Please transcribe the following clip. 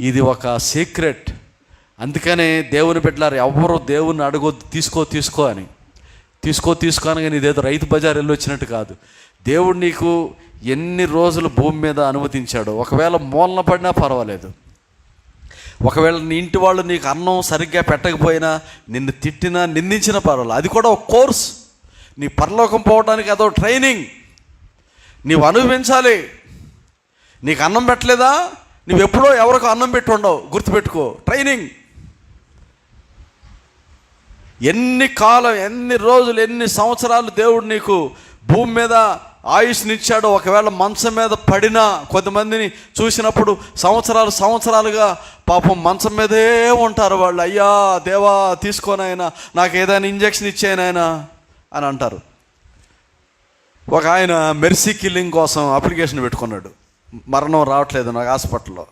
ఇది ఒక సీక్రెట్ అందుకనే దేవుని పెట్టారు ఎవరు దేవుని అడగొద్దు. తీసుకో తీసుకో అని. తీసుకో తీసుకో అని కానీ ఇదేదో రైతు బజార్ వెళ్ళి వచ్చినట్టు కాదు. దేవుడు నీకు ఎన్ని రోజులు భూమి మీద అనుమతించాడో ఒకవేళ మూలన పడినా పర్వాలేదు. ఒకవేళ నీ ఇంటి వాళ్ళు నీకు అన్నం సరిగ్గా పెట్టకపోయినా నిన్ను తిట్టినా నిందించినా పర్వాలేదు. అది కూడా ఒక కోర్స్. నీ పరలోకం పోవడానికి అదో ట్రైనింగ్. నీవు అనుభవించాలి. నీకు అన్నం పెట్టలేదా? నువ్వు ఎప్పుడో ఎవరికో అన్నం పెట్టి ఉండవు గుర్తుపెట్టుకో. ట్రైనింగ్ ఎన్ని కాలం ఎన్ని రోజులు ఎన్ని సంవత్సరాలు దేవుడు నీకు భూమి మీద ఆయుష్నిచ్చాడు ఒకవేళ మంచం మీద పడినా కొంతమందిని చూసినప్పుడు సంవత్సరాలు సంవత్సరాలుగా పాపం మంచం మీదే ఉంటారు వాళ్ళు. అయ్యా దేవా తీసుకోనైనా నాకు ఏదైనా ఇంజక్షన్ ఇచ్చాయనైనా అని అంటారు. ఒక ఆయన మెర్సీ కిల్లింగ్ కోసం అప్లికేషన్ పెట్టుకున్నాడు. మరణం రావట్లేదు నాకు హాస్పిటల్లో.